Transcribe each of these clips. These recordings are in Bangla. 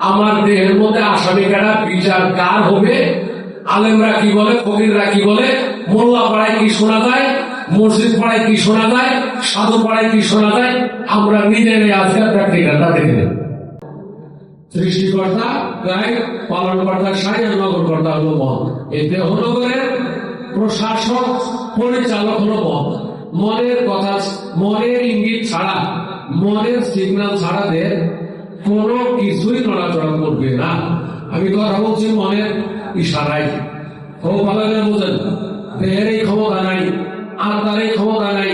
আমার দেহের মধ্যে আসামি কাটা বিচার কার হবে? আলেমরা কি বলে? ফকিররা কি বলে? মোল্লা পাড়ায় কি শোনা যায়? মসজিদ পাড়ায় কি শোনা যায়? সাধু পাড়ায় কি শোনা যায়? আমরা নিজেরাই আজকে প্র্যাকটিক্যালটা দেখে নেব। সৃষ্টিকর্তা গায়ে পালনকর্তা আর নগরকর্তা হলো মন এই দেহনগরের প্রশাসক, পরিচালক হলো মন মনের কথা মনের ইঙ্গিত ছাড়া মনের সিগন্যাল ছাড়া দের কোনো কিছুই নড়াচড়া করবে না। আমি কথা বলছি মনের ইশারায়। ও ভালো করে বোঝেন। দেহের এই ক্ষমতা নাই আত্মার এই ক্ষমতা নাই,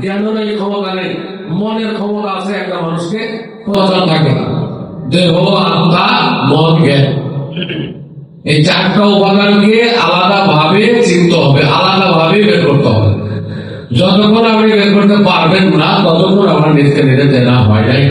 জ্ঞানের এই ক্ষমতা নাই, মনের ক্ষমতা আছে একটা মানুষকে পচন থাকে না। দেহ, আত্মা, মন, জ্ঞান। এই চারটা উপাদানকে আলাদা ভাবে চিনতে হবে আলাদা ভাবে বের করতে হবে। যতক্ষণ আপনি বের করতে পারবেন না, ততক্ষণ আমার নিজকে নিজে দেনা হয় নাই।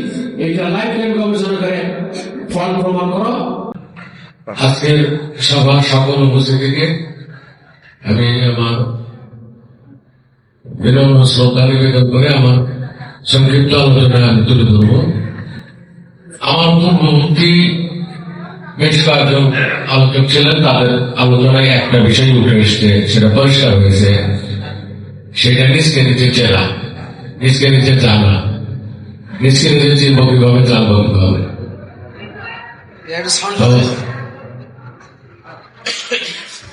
এইটা লাইফ টাইম গবেষণা ফল প্রমাণ করো। আজকের সভা সকল উপস্থিতিকে আমি আমার বিনম্র শ্রদ্ধা নিবেদন করে আমার সংক্ষিপ্ত আলোচনা আমি তুলে ধরব। আমার পূর্ববর্তী বেশ কয়েকজন আলোচক ছিলেন, তাদের আলোচনায় একটা বিষয় উঠে এসছে, সেটা পরিষ্কার হয়েছে। সেটা নিজকে নিজে চেনা নিজকে নিজে জানা। নিজকে নিজে চিনব কীভাবে জানব কীভাবে তো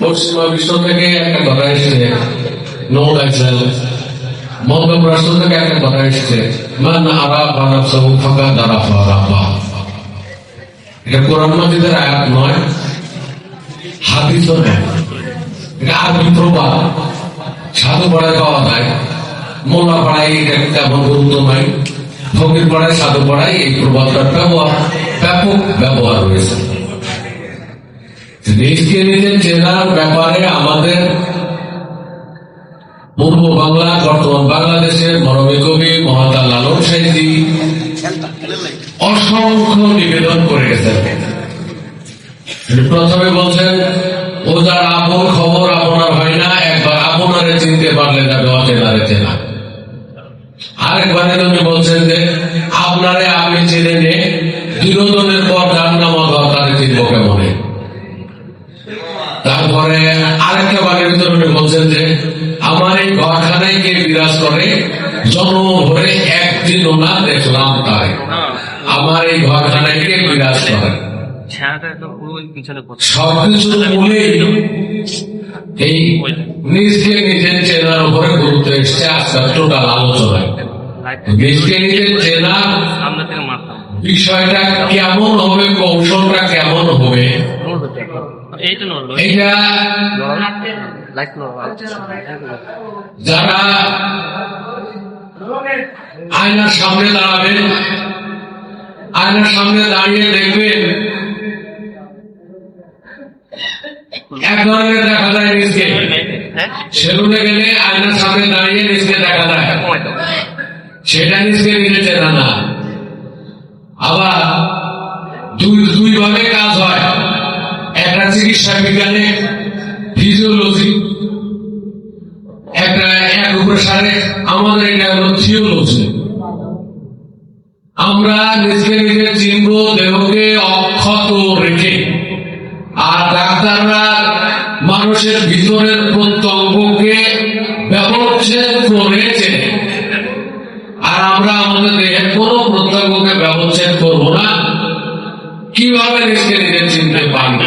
পশ্চিমা বিশ্ব থেকে একটা কথা এসেছে নো লাইসেল মধ্যপ্রাচ্য থেকে একটা কথা এসেছে মান আরা বানা সবু ফাঁকা দ্বারা ফারা এটা কোরআন মাজিদের আয়াত নয় হাদিসও নয়। এটা আরবি প্রবাদ। সাধু পড়ায় পাওয়া যায় মোল্লা পাড়ায় এটা তেমন গুরুত্ব নাই। ফকির পাড়ায়, সাধু পাড়ায়, এই প্রবাদটার ব্যবহার ব্যাপক ব্যবহার রয়েছে। দেশকে নিজে চেনার ব্যাপারে আমাদের পূর্ব বাংলা, বর্তমান বাংলাদেশের মরমী কবি মহাতা লালন সাহিত্যি অসংখ্য নিবেদন করে গেছেন। প্রথমে বলছেন, ও যার আপন খবর আপনার হয় না, একবার আপনারে চিনতে পারলে যাবে অচেনারে চেনা। আরেকবারে তুমি বলছেন যে, আপনারে আমি চিনে বিনোদনের পর চিনব কেমনে? তারপরে আরেকটা বাড়ির ভিতরে বলছেন যে, আমার এই কে বিরাজ করে? জন্ম ভরে একদিনও না দেখলাম তাই আমার এই ঘরখানায় কে বিরাজ করে? ছায়াটা একদম পুরো ওই পিছনে করছে সবকিছু মূলে নিজের চেনার উপরে গুরুত্ব এসছে, আজকাল টোটাল আলোচনায়। নিজকে চেনা সামনে থেকে মারতাম বিষয়টা কেমন হবে কৌশলটা কেমন হবে। এইটা এটা যারা আয়নার সামনে দাঁড়াবেন আয়নার সামনে দাঁড়িয়ে দেখবেন এক ধরনের দেখা যায় নিজকে হ্যাঁ? সেলুনে গেলে আয়নার সামনে দাঁড়িয়ে নিজকে দেখা যায়। সেটা নিজে চেনা না। আবার দুই দুই ভাবে কাজ হয়। একটা চিকিৎসা বিজ্ঞানে ফিজিওলজি একটা এক উপসারে, আমাদের এটা হলো থিওলজি আমরা নিজকে নিজে চিনব দেহকে অক্ষত রেখে আর ডাক্তাররা মানুষের ভিতরের প্রত্যঙ্গকে ব্যবচ্ছেদ করেছে আর আমরা আমাদের দেহের কোন প্রত্যঙ্গকে ব্যবচ্ছেদ করব না কীভাবে নিজকে নিজে চিনতে পারবে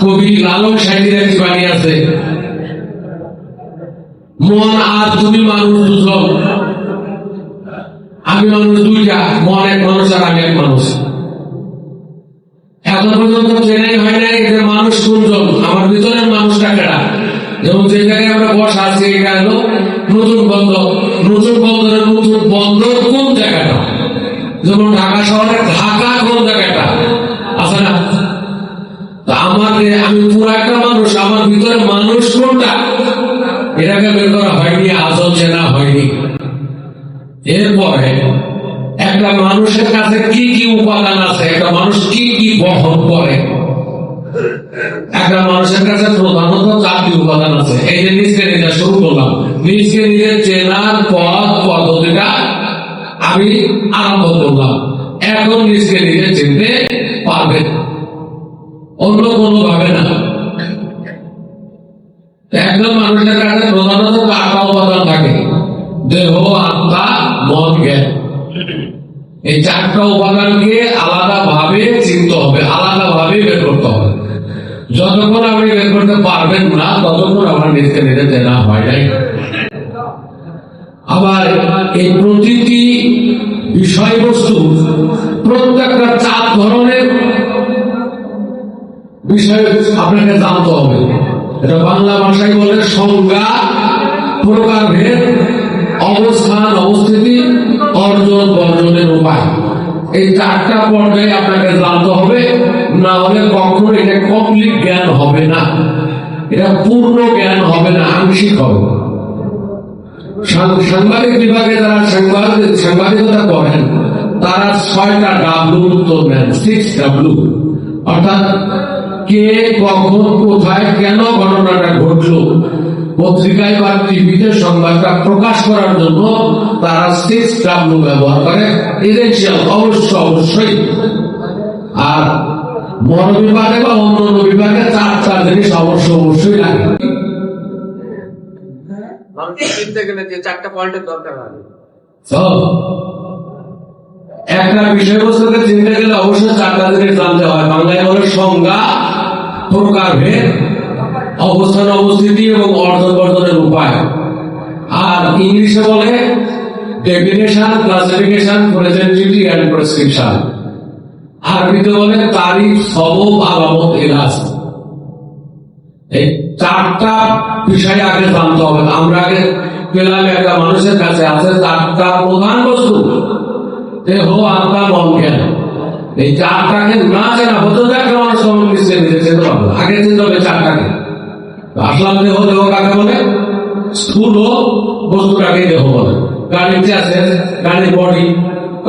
কবি লালন সাহিত্যের একটি বাণী আছে। মন আর তুমি মানুষ দুজন আমি মানুষ দুইটা, মন এক মানুষ আর আমি এক মানুষ। এখন পর্যন্ত ট্রেনে হয় নাই যে মানুষ কোনজন, আমার ভিতরের মানুষটা কেডা? যেমন যে জায়গায় আমরা বসা আছি, এটা হলো নতুন বন্দর। নতুন বন্দরের নতুন বন্দর কোন জায়গাটা? যেমন ঢাকা শহরের কি আছে একটা মানুষ কি কি বহন করে? একটা মানুষের কাছে প্রধানত চারটি উপাদান আছে। এই যে নিজকে নিজে শুরু করলাম। নিজকে নিজে চেনার পথ, পদ্ধতিটা আমি আরম্ভ করলাম। এখন নিজকে নিজে চিনতে পারবেন এই চারটা পর্যায়ে আপনাকে জানতে হবে, না হলে কখনো এটা কমপ্লিট জ্ঞান হবে না। এটা পূর্ণ জ্ঞান হবে না, আংশিক হবে। সাংবাদিক বিভাগে যারা সাংবাদিক সাংবাদিকতা করেন, তারা ছয়টা ডাব্লু উত্তর নেন সিক্স ডাব্লু অর্থাৎ কে, কখন, কোথায়, কেন ঘটনাটা ঘটলো পত্রিকায় বা টিভিতে সংবাদটা প্রকাশ করার জন্য তারা সিক্স ডাব্লু ব্যবহার করে। এজেন্সিয়াল অবশ্য অবশ্যই। আর বন বিভাগে বা অন্য অন্য বিভাগে চারটা জিনিস অবশ্য অবশ্যই লাগে। মানুষ চিনতে গেলে যে চারটা পয়েন্টের দরকার হয়। তো, একটা বিষয়বস্তুকে চিনতে গেলে অবশ্যই চারটা জিনিস জানতে হয়। বাংলায় বলে সংজ্ঞা প্রকারভেদ অবস্থান, অবস্থিতি এবং অর্জন বর্জনের উপায়। আর ইংলিশে বলে ডেফিনেশন ক্লাসিফিকেশন প্রেজেন্টিভিটি এন্ড প্রেসক্রিপশন আরবিতে বলে তারিখ সবব আলামত এলাস এই চারটা বিষয় আগে জানতে হবে। আমরা আগে পেলাম একটা মানুষের কাছে আছে চারটা প্রধান বস্তু দেহ আত্মা, মন, জ্ঞান। এই চারটাকে না জানা হতে একটা মানুষ নিশ্চয় নিজে চিনতে পারবে। আগে চিনতে হবে তো আসলাম দেহ দেহ কাকে বলে? স্থূল বস্তুটাকে দেহ বলে। গাড়ির চ্যাসেস গাড়ির বডি।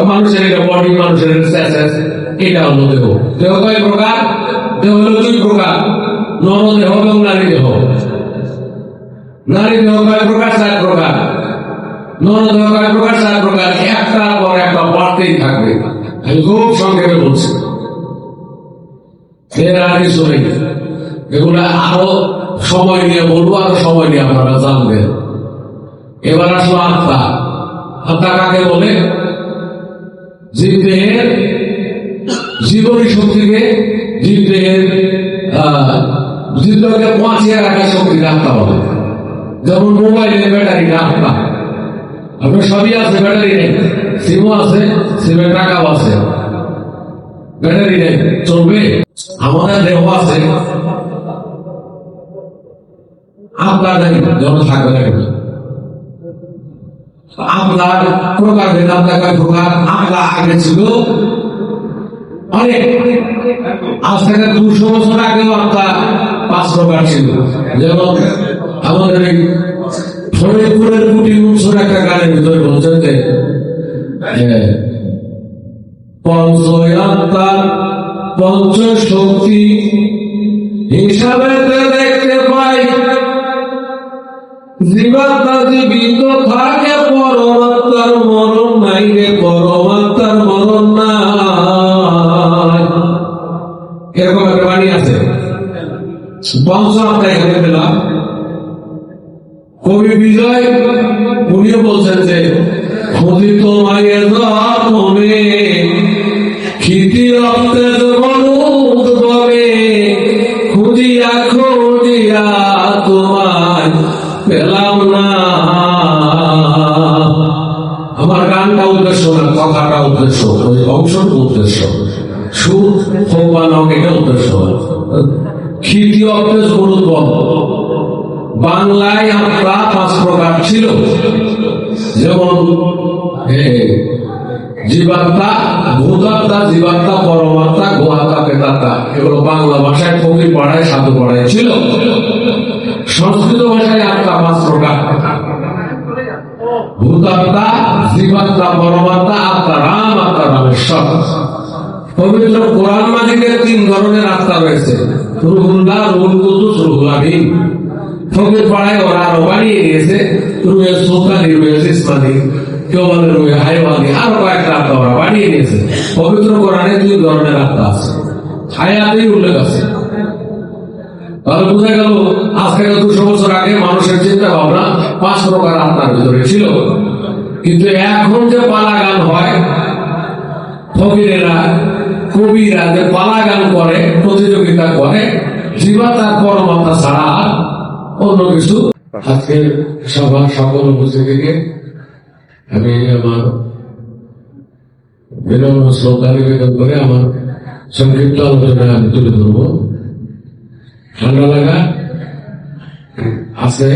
মানুষের এটা বডি, মানুষের চ্যাসেস এটা হলো দেহ। দেহ কয় প্রকার? দেহ হলো দুই প্রকার। নর দেহ এবং নারী দেহ। নারী দেহ কয় প্রকার? চার প্রকার। নর দেহ কয় প্রকার? চার প্রকার। একটা পর একটা বাড়তেই থাকবে। খুব সংক্ষেপে বলছি। এর আর কিছু নেই। এগুলো আরও সময় নিয়ে বলব আরও সময় নিয়ে আপনারা জানবেন। এবার আসলো আত্মা। আত্মা কাকে বলে? জীব দেহের জীবনী শক্তিকে জীব দেহের আহ, জীবকে বাঁচিয়ে রাখার শক্তিকে আত্মা বলে। যেমন মোবাইলের ব্যাটারি আত্মা। আপনার সবই আছে ব্যাটারি নেই। সিমও আছে, সিমের টাকাও আছে। ব্যাটারি নেই, চলবে? আমাদের দেহ আছে। আপনার নেই যখন থাকবে না। আপনার প্রকার প্রকার আগে ছিল। অনেক আজ থেকে দুশো বছর আগেও আপনার পাঁচ প্রকার ছিল। যেমন আমাদের ফরিদপুরের কুটি উৎসর একটা গানের ভিতরে বলছেন এ, পঞ্চ শক্তি হিসাবে দেখতে পাই। জীবাত্মা জীবিত থাকে পরমাত্মার মরণ নাই রে পরমাত্মার মরণ নাই। এরকম একটা বাণী আছে। বংশ আমরা এখানে কবি বিজয় উনিও বলছেন যে খোদিত পেলাম না। আমার গানটা উদ্দেশ্য না, কথাটা উদ্দেশ্য, ওই অংশটা উদ্দেশ্য। না এটা উদ্দেশ্য। খ্যাতি অভ্যেস গুরুত্ব বাংলায় আমরা পাঁচ প্রকার ছিল। যেমন জীবাত্মা, ভূতাত্মা, জীবাত্মা, পরমাত্মা, গোহাত্মা পেতাত্মা এগুলো বাংলা ভাষায় ফকির পাড়ায়, সাধু পাড়ায় ছিল। সংস্কৃত ভাষায় আত্মা পাঁচ প্রকার ভূতাত্মা, জীবাত্মা, পরমাত্মা, আত্মা, রাম, আত্মা রামেশ্বর পবিত্র কোরআন তিন ধরনের আত্মা রয়েছে। কেউ বলে ওরা বানিয়ে নিয়েছে পবিত্র কোরআনে দুই ধরনের আত্মা আছে। উল্লেখ আছে। তাহলে বোঝা গেল আজ থেকে দুশো বছর আগে মানুষের চিন্তা ভাবনা পাঁচ প্রকার আত্মার ভিতরে ছিল। কিন্তু এখন যে পালা গান হয়, ফকিরেরা, কবিরা যে পালা গান করে, প্রতিযোগিতা করে জীবাতার পরমাত্মা ছাড়া অন্য কিছু আজকের সভা সকল উপস্থিতিকে আমি আমার বিনম্র শ্রদ্ধা নিবেদন করে আমার সংক্ষিপ্ত আলোচনা আমি তুলে ধরবো। ঠান্ডা লাগা আছে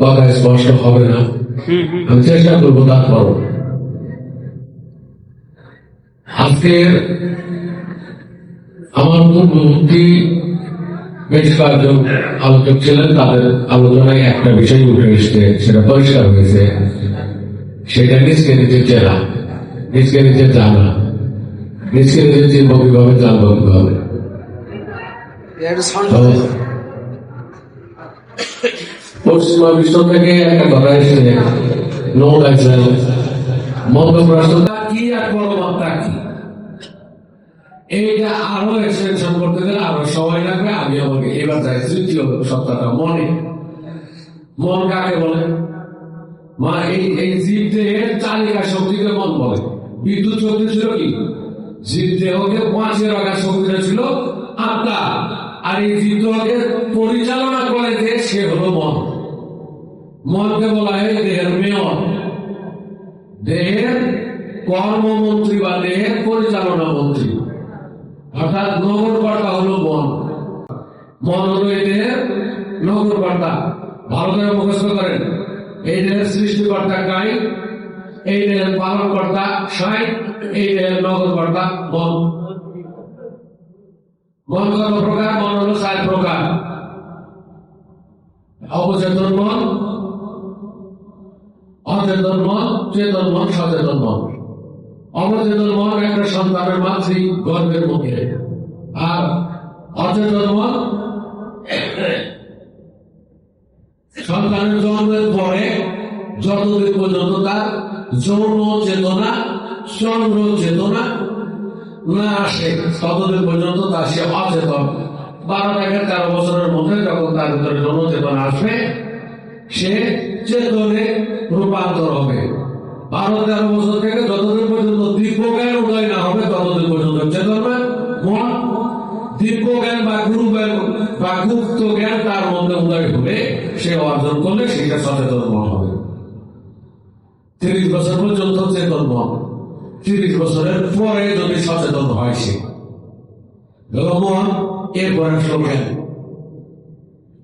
কথা স্পষ্ট হবে না। আমি চেষ্টা করব তারপর আজকের আমার পূর্ববর্তী বেশ কয়েকজন আলোচক ছিলেন তাদের আলোচনায় একটা বিষয় উঠে এসছে সেটা পরিষ্কার হয়েছে। সেটা নিজকে নিজে চেনা নিজকে নিজে জানা নিজকে নিজে চিনব কীভাবে জানব কীভাবে। পশ্চিমা বিশ্ব থেকে একটা কথা এসেছে নো কি আর পরমাত্মা কি? বিদ্যুৎ শক্তি ছিল কি? জীব দেহকে পাঁচে রাখার শক্তিটা ছিল আত্মা। আর এই দেহকে পরিচালনা করে যে সে হলো মন মনকে বলা হয় দেহের মেয়র। দেহের কর্মমন্ত্রী বা দেহের পরিচালনা মন্ত্রী। অর্থাৎ নগরকর্তা হলো মন মন হলো এই দেহের নগরকর্তা ভালো মুখস্থ করেন। এই দেহের সৃষ্টিকর্তা কাই? এই দেহের পালনকর্তা সাই এই দেহের নগরকর্তা মন মন প্রকার মন হলো চার প্রকার অবচেতন মন, অচেতন মন, চেতন মন, সচেতন মন। অবচেতন মন একটা সন্তানের মাতৃ গর্ভের মুখে। আর অচেতন মন সন্তানের জন্মের পরে যতদিন পর্যন্ত তার যৌন চেতনা, চন্দ্র চেতনা না আসে, ততদিন পর্যন্ত তার সে অচেতন বারো থেকে তেরো বছরের মধ্যে যখন তার ভিতরে যৌন চেতনা আসবে, সে চেতনে রূপান্তর হবে। বারো তেরো বছর থেকে যতদিন পর্যন্ত দিব্যজ্ঞান উদয় না হবে, ততদিন পর্যন্ত চেতনা মন দিব্যজ্ঞান বা গুরু জ্ঞান বা গুপ্ত জ্ঞান তার মধ্যে উদয় হবে সে অর্জন করলে সেটা সচেতন মন হবে। তিরিশ বছর পর্যন্ত চেতন মন। তিরিশ বছরের পরে যদি সচেতন হয় সে হলো এরপরে আসলো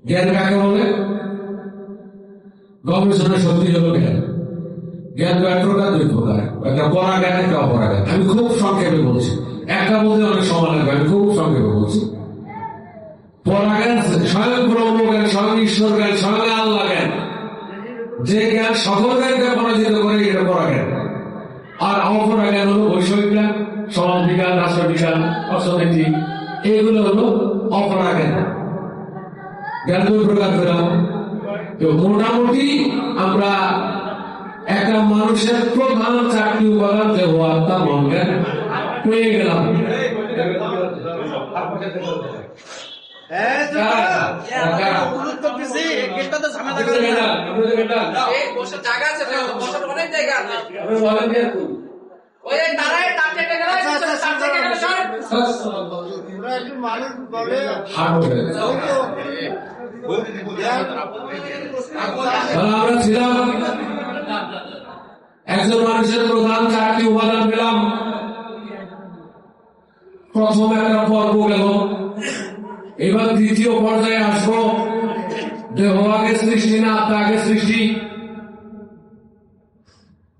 জ্ঞান। কাকে বলে? গবেষণা শক্তি হলো জ্ঞান। জ্ঞান এক প্রকার দুই প্রকার একটা পড়া জ্ঞান, একটা অপরা জ্ঞান। আমি খুব সংক্ষেপে বলছি। একটা বলতে অনেক সময় লাগবে, আমি খুব সংক্ষেপে বলছি। পড়া জ্ঞান স্বয়ং ব্রহ্ম জ্ঞান, স্বয়ং ঈশ্বর জ্ঞান, স্বয়ং আল্লাহ জ্ঞান। যে জ্ঞান সকল জ্ঞানকে পরাজিত করে এটা পড়া জ্ঞান আর অপরা জ্ঞান হলো বৈষয়িক জ্ঞান সমাজ বিজ্ঞান অর্থনীতি এগুলো হলো অপরা জ্ঞান জ্ঞান দুই প্রকার পেলাম তো মোটামুটি আমরা একটা মানুষের প্রধান চাকরি উপাদান যে আত্মা মন জ্ঞান পেয়ে গেলাম। জায়গা আছে বসার অনেক জায়গা আছে। আমরা ছিলাম একজন মানুষের প্রধান চারটি উপাদান পেলাম। প্রথম একটা পর্ব গেল। এবার দ্বিতীয় পর্যায়ে আসব। দেহ আগে সৃষ্টি না আত্মা আগে সৃষ্টি।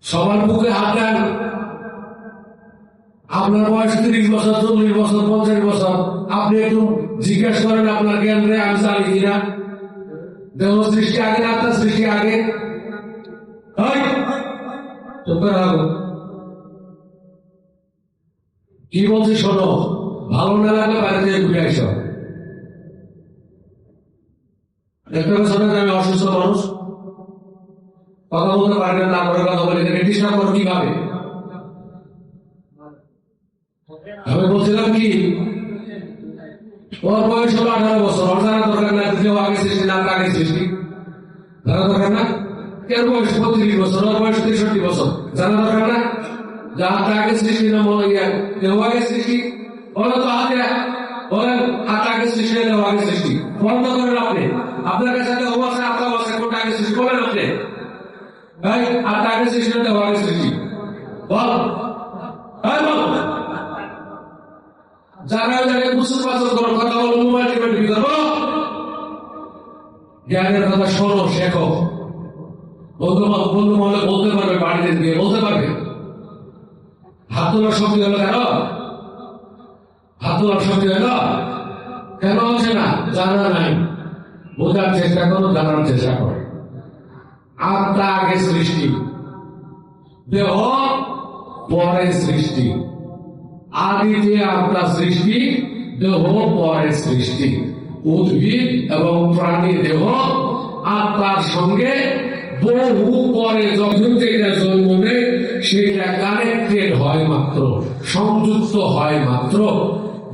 সবার বুকে হাত দেন। আপনার বয়স তিরিশ বছর, চল্লিশ বছর, পঞ্চাশ বছর। আপনি একটু জিজ্ঞেস করেন আপনার জ্ঞানে আমি জানি কিনা দেহ সৃষ্টি আগে না আত্মা সৃষ্টি আগে। কি বলছি শোনো, ভালো না লাগলে থেকে ঘুরে আসো আমি অসুস্থ মানুষ। কথা বলতে পারবেন না করে কথা বলে ডিস্টার্ব করো কীভাবে? আমি বলছিলাম কি ওর বয়স হলো আঠারো বছর ওর জানা দরকার না কেউ আগে সৃষ্টি না আগে সৃষ্টি জানা দরকার না এর বয়স? পঁয়ত্রিশ বছর, ওর বয়স তেষট্টি বছর, জানা দরকার না যা আগে সৃষ্টি না, মনে কেউ আগে সৃষ্টি ওরা তো হাতে বলেন হাত আগে সৃষ্টি না দেহ আগে সৃষ্টি বন্ধ করেন আপনি। আপনার কাছে দেহ আছে আত্মা আছে, কোনটা আগে সৃষ্টি বলেন আপনি। ভাই হাত আগে সৃষ্টি দেহ আগে সৃষ্টি বল। ভাই বল। জায়গায় জায়গায় কুসুর পাচন করো কথা বলো, মোবাইল টিপে টিপি করো জ্ঞানের কথা শোনো, শেখো। বন্ধু বন্ধু মহলে বলতে পারবে, বাড়িতে গিয়ে বলতে পারবে। হাত তোলার শক্তি হলো কেন? হাত তোলার শক্তি হলো কেন হচ্ছে না? জানা নাই। বোঝার চেষ্টা করো, জানার চেষ্টা করো। আত্মা আগে সৃষ্টি। দেহ পরে সৃষ্টি। যে আপনার সৃষ্টি, দেহ পরে সৃষ্টি। উদ্ভিদ এবং প্রাণী দেহ আত্মার সঙ্গে বহু পরে যখন যেটা জন্ম নেয়, সেটা কানেক্টেড হয় মাত্র, সংযুক্ত হয় মাত্র।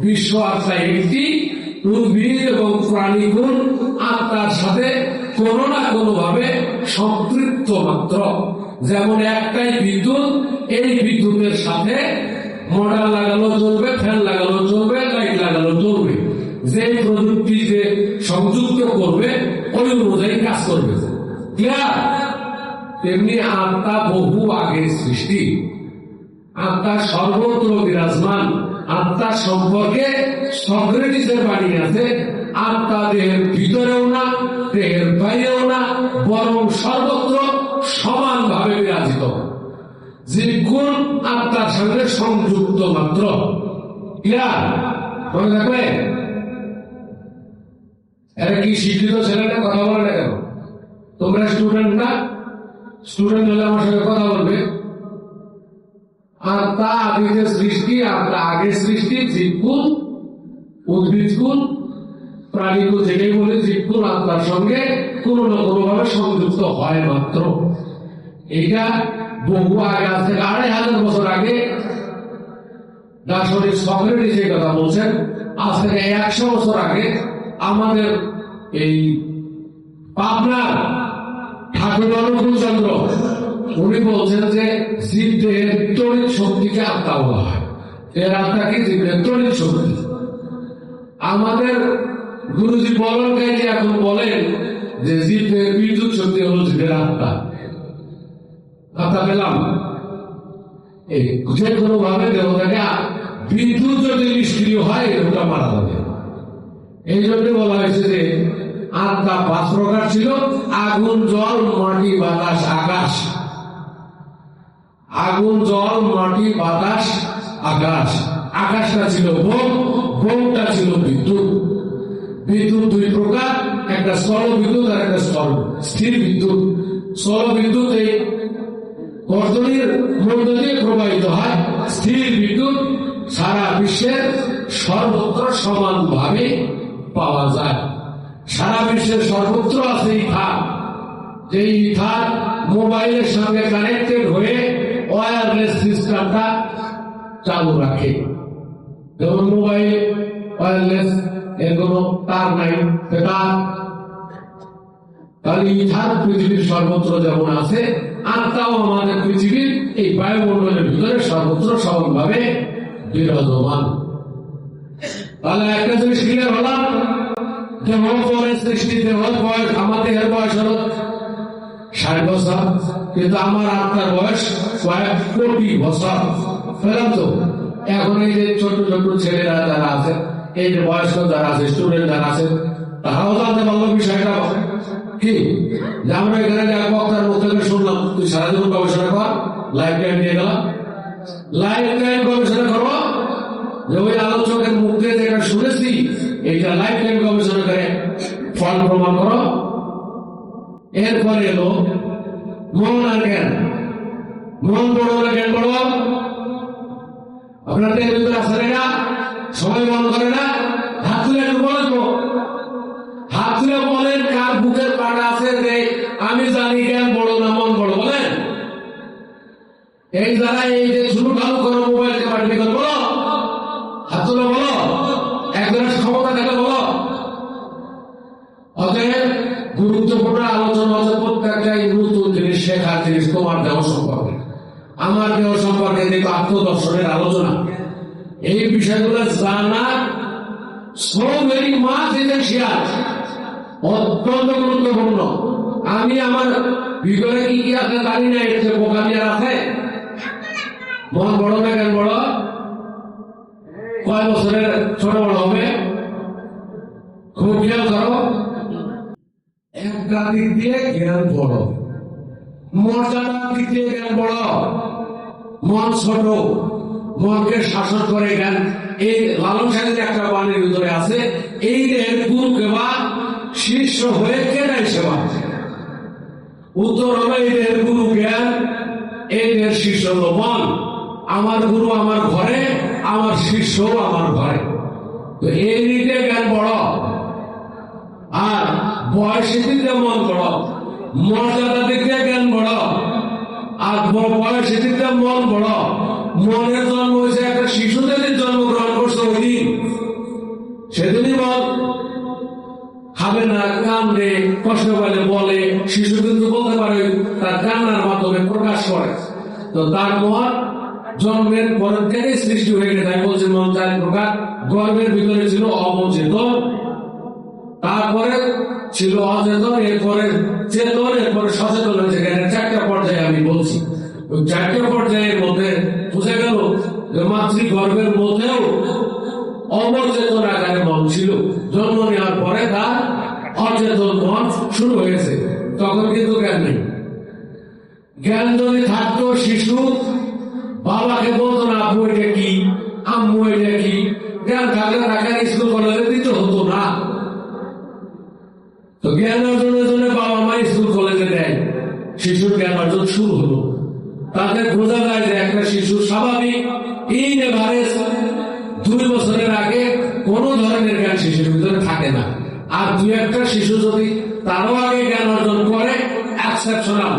বিশ্ব আত্মা একটি, উদ্ভিদ এবং প্রাণীগুণ আত্মার সাথে কোনো না কোনো ভাবে সম্পৃক্ত মাত্র। যেমন একটাই বিদ্যুৎ, এই বিদ্যুতের সাথে মোটর লাগালো, চলবে, ফ্যান লাগালো, চলবে লাইট লাগালো, চলবে। যে প্রযুক্তি যে সংযুক্ত করবে, ওই অনুযায়ী কাজ করবে। ক্লিয়ার তেমনি আত্মা বহু আগে সৃষ্টি। আত্মা সর্বত্র বিরাজমান। আত্মা সম্পর্কে সক্রেটিসের বাণী আছে, আত্মা দেহের ভিতরেও না, দেহের বাইরেও না, বরং সর্বত্র সমানভাবে বিরাজিত। যে কোন আত্মার সঙ্গে সংযুক্ত মাত্র। ক্লিয়ার? মনে থাকবে? কি ছেলেটা কথা বলে না স্টুডেন্ট না? হলে আমার সঙ্গে কথা বলবে। আত্মা আদিতে সৃষ্টি আত্মা আগে সৃষ্টি বলে আত্মার সঙ্গে কোনো না সংযুক্ত হয় মাত্র। এটা বহু আগে আজ থেকে আড়াই হাজার বছর আগে। দার্শনিক সক্রেটিস এই কথা বলছেন, আজ থেকে একশো বছর আগে আমাদের এই পাবনার ঠাকুর অনুকূল চন্দ্র উনি বলছেন যে জীবদের তড়িৎ শক্তিকে আত্মা বলা হয়। এর আত্মা কি? জীবদের তড়িৎ শক্তি। আমাদের গুরুজি বলন এখন বলেন যে জীবের বিদ্যুৎ শক্তি হলো জীবের আত্মা। আত্মা পেলাম? এই যে কোনো ভাবে দেহটাকে বিদ্যুৎ যদি নিষ্ক্রিয় হয়, ওটা মারা যাবে। এই জন্য বলা হয়েছে যে, আত্মা পাঁচ প্রকার ছিল, আগুন, জল, মাটি, বাতাস, আকাশ। আগুন, জল, মাটি, বাতাস, আকাশ। আকাশটা ছিল বোম বোমটা ছিল বিদ্যুৎ। বিদ্যুৎ দুই প্রকার, একটা স্থল বিদ্যুৎ আর একটা স্থল স্থির বিদ্যুৎ। স্থল বিদ্যুৎ এই বর্তনীর মধ্য দিয়ে প্রবাহিত হয়। স্থির বিদ্যুৎ সারা বিশ্বের সর্বত্র সমানভাবে পাওয়া যায়। সারা বিশ্বের সর্বত্র আছে ইথার যে ইথার মোবাইলের সঙ্গে কানেক্টেড হয়ে ওয়্যারলেস সিস্টেমটা চালু রাখে। যেমন মোবাইল ওয়্যারলেস এর কোনো তার নাই তার। তাহলে ইথার পৃথিবীর সর্বত্র যেমন আছে আত্মাও আমাদের পৃথিবীর এই বায়ুমণ্ডলের ভিতরে সর্বত্র সমানভাবে বিরাজমান। তাহলে একটা জিনিস ক্লিয়ার হলাম দেহ পরে সৃষ্টি দেহ বয়স আমার দেহের বয়স হলো ষাট বছর। কিন্তু আমার আত্মার বয়স কয়েক কোটি বছর। ফেলাম তো? এখন এই যে ছোট ছোট ছেলেরা যারা আছে, এই যে বয়স্ক যারা আছে স্টুডেন্ট যারা আছে, তারাও জানতে পারল বিষয়টা। কি? যে আমরা এখানে এক বক্তার থেকে শুনলাম, তুই সারা জীবন গবেষণা কর লাইফ টাইম নিয়ে গেলাম। লাইফ টাইম গবেষণা করো। যে ওই আলোচকের মুখ থেকে যেটা শুনেছি, এইটা লাইফ টাইম গবেষণা করে ফল প্রমাণ করো। এরপরে এলো মন আর জ্ঞান। মন বড় না, জ্ঞান বড় আপনার ভিতরে আসে না, সময় মন করে না, হাত তুলে একটু বলেন এই যারা এই যে শুরু ভালো করো মোবাইলকে পাঠিয়ে বলো। হাত তুলে, বলো। একজনের ক্ষমতা থাকলে বলো। অতএব গুরুত্বপূর্ণ আলোচনা হচ্ছে প্রত্যেকটাই নতুন জিনিস শেখার জিনিস। তোমার দেহ সম্পর্কে। আমার দেহ সম্পর্কে দেখো আত্মদর্শনের আলোচনা, এই বিষয়গুলো জানা সো ভেরি মাছ এসেন্সিয়াল অত্যন্ত গুরুত্বপূর্ণ। আমি আমার ভিতরে কি কি আছে জানি না, এর যে বোকামি আছে? মন বড় না কেন বড়? কয় বছরের ছোট বড় হবে? খুব খেয়াল করো। একটা দিক দিয়ে জ্ঞান বড়। মর্যাদার দিক দিয়ে জ্ঞান বড়। মন ছোট। মনকে শাসন করে জ্ঞান এই লালন সাহেবের একটা বাণীর ভিতরে আছে, এই দেহের গুরু কেবা শীর্ষ হয়ে কেনাই সেবা উত্তর হবে, এই দেহের গুরু জ্ঞান, এই দেহের শীর্ষ হলো মন। আমার গুরু আমার ঘরে, আমার শিষ্য আমার ঘরে। তো এই দিকে জ্ঞান বড়। আর বয়সের দিক মন বড়। মর্যাদা দিক জ্ঞান বড়। আর ব- বয়সের দিক মন বড়। মনের জন্ম হয়েছে একটা শিশু যেদিন জন্মগ্রহণ করছে ওই দিন সেদিনই মন খাবে না কান্দে কষ্ট পেলে বলে। শিশু কিন্তু বলতে পারে, তার কান্নার মাধ্যমে প্রকাশ করে। তো তার মন জন্মের পর থেকে সৃষ্টি হয়ে গেছে। তাই বলছে চার প্রকার গর্বের ভিতরে ছিল অবচেতন, তারপরে ছিল অচেতন, এরপরে চেতন, এরপরে সচেতন হয়েছে। জ্ঞানের চারটা পর্যায়ে আমি বলছি। ওই চারটা পর্যায়ের মধ্যে বুঝে গেল মাতৃ গর্ভের মধ্যেও অবচেতন আকারে মন ছিল। জন্ম নেওয়ার পরে তার অচেতন মন শুরু হয়েছে। তখন কিন্তু জ্ঞান নেই। জ্ঞান যদি থাকতো শিশু বাবাকে বলতো না, আব্বু, এটা কি? আম্মু, এটা কি? জ্ঞান থাকলে তাকে স্কুল কলেজে দিতে হতো না। তো জ্ঞান অর্জনের জন্য বাবা মা স্কুল কলেজে দেয়। শিশুর জ্ঞান অর্জন শুরু হলো। তাতে বোঝা যায় যে একটা শিশু স্বাভাবিক ইন এভারেজ দুই বছরের আগে কোন ধরনের জ্ঞান শিশুর ভিতরে থাকে না। আর দুই একটা শিশু যদি তারও আগে জ্ঞান অর্জন করে এক্সেপশনাল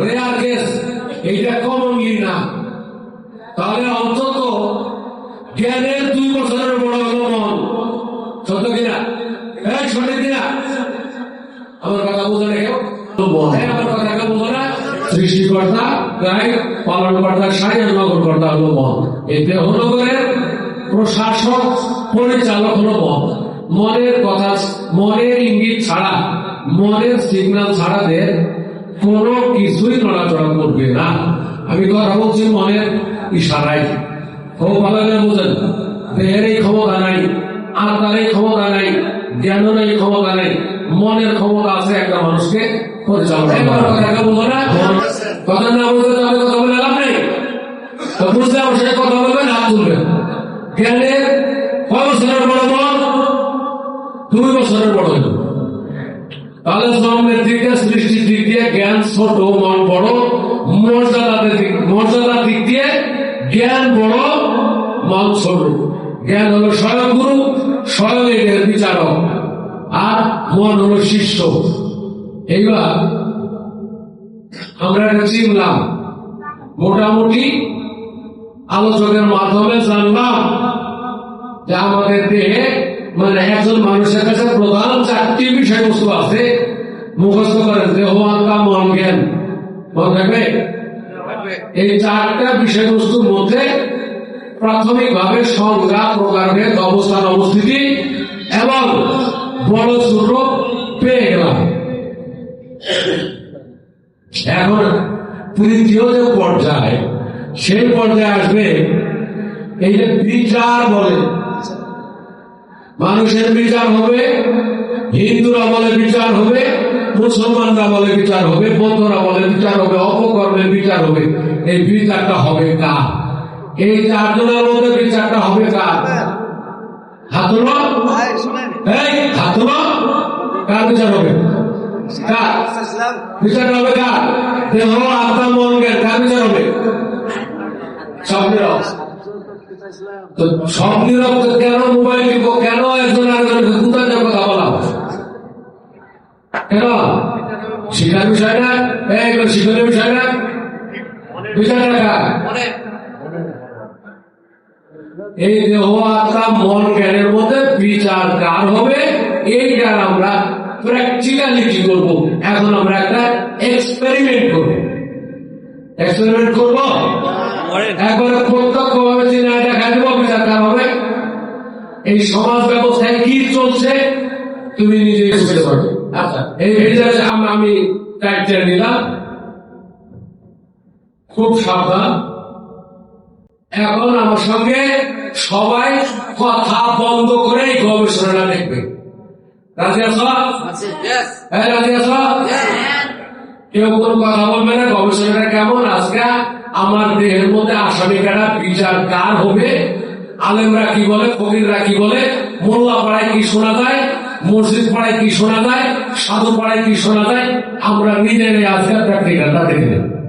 রেয়ার কেস এইটা কমনলি না। তাহলে অন্তত জ্ঞানের দুই বছরের বড় হলো মন সত্য কিনা? এই সঠিক কিনা? আমার কথা বুঝো না কেউ? হ্যাঁ, আমার কথা বুঝো না? সৃষ্টিকর্তা গাই পালনকর্তা সাজান নগরকর্তা হলো মন এই দেহনগরের প্রশাসক পরিচালক হলো মন মনের কথা মনের ইঙ্গিত ছাড়া মনের সিগন্যাল ছাড়া কোনো কিছুই নড়াচড়া করবে না। আমি কথা বলছি মনের ইশারায়। খুব ভালো করে বুঝেন দেহের এই ক্ষমতা নাই আত্মার এই ক্ষমতা নাই জ্ঞানের এই ক্ষমতা নাই মনের ক্ষমতা আছে একটা মানুষকে পরিচালনা। কথা না। কথা বুঝতে তাহলে কথা বলে লাভ নেই। তো কথা বলবেন হাত তুলবেন জ্ঞানের কয় বছরের বড় মন দুই বছরের বড় তাহলে দিক দিয়ে সৃষ্টির দিক দিয়ে জ্ঞান ছোট মন বড় মর্যাদার দিক মর্যাদার দিক দিয়ে জ্ঞান বড় মন জ্ঞান হলো স্বয়ং গুরু, স্বয়ং এদের বিচারক, আর মন হলো শিষ্য। এইবার আমরা এটা চিনলাম। মোটামুটি আলোচনার মাধ্যমে জানলাম যে আমাদের দেহে মানে একজন মানুষের কাছে প্রধান চারটি বিষয়বস্তু আছে। মুখস্থ করেন, দেহ, আত্মা, মন, জ্ঞান। মনে রাখবে এই চারটা বিষয়বস্তুর মধ্যে প্রাথমিকভাবে সংজ্ঞা প্রকারভেদ অবস্থান অবস্থিতি এবং বড় ছোট পেয়ে গেলাম। এখন তৃতীয় যে পর্যায়, সেই পর্যায়ে আসবে এই যে বিচার বলে। মানুষের বিচার হবে, হিন্দুরা বলে বিচার হবে মুসলমানরা বলে বিচার হবে বৌদ্ধরা বলে বিচার হবে, অপকর্মের বিচার হবে, এই বিচারটা হবে কার? এই চারজনের মধ্যে বিচারটা হবে কার? সব নীরব তো কেন কেন একজন আরেকজনকে কুতাদের কথা বলা হয়? শিখার বিষয় না এই শিখনের বিষয় না বিচার রাখা এই দেহ আত্মা মন জ্ঞানের মধ্যে বিচার কার। হবে এই জ্ঞান আমরা প্র্যাকটিক্যালি কি করব এখন আমরা একটা এক্সপেরিমেন্ট করব এক্সপেরিমেন্ট করব একবারে প্রত্যক্ষ ভাবে দেখা বিচার কার হবে এই সমাজ ব্যবস্থায় কি চলছে তুমি নিজে বুঝতে পারবে আচ্ছা এই ভিডিওতে আমি টাইটেল নিলাম। খুব সাবধান। এখন আমার সঙ্গে সবাই কথা বন্ধ করে গবেষণাটা দেখবে। হ্যাঁ রাজি আছো? কেউ কোনো কথা বলবে না গবেষণাটা কেমন? আজকে আমার দেহের মধ্যে আসামি কাটা বিচার কার হবে? আলেমরা কি বলে ফকিররা কি বলে? মোল্লা পাড়ায় কি শোনা যায়? মসজিদ পাড়ায় কি শোনা যায়, সাধু পাড়ায় কি শোনা যায়, আমরা নিজেরাই আজকে প্র্যাকটিক্যালটা দেখে নেব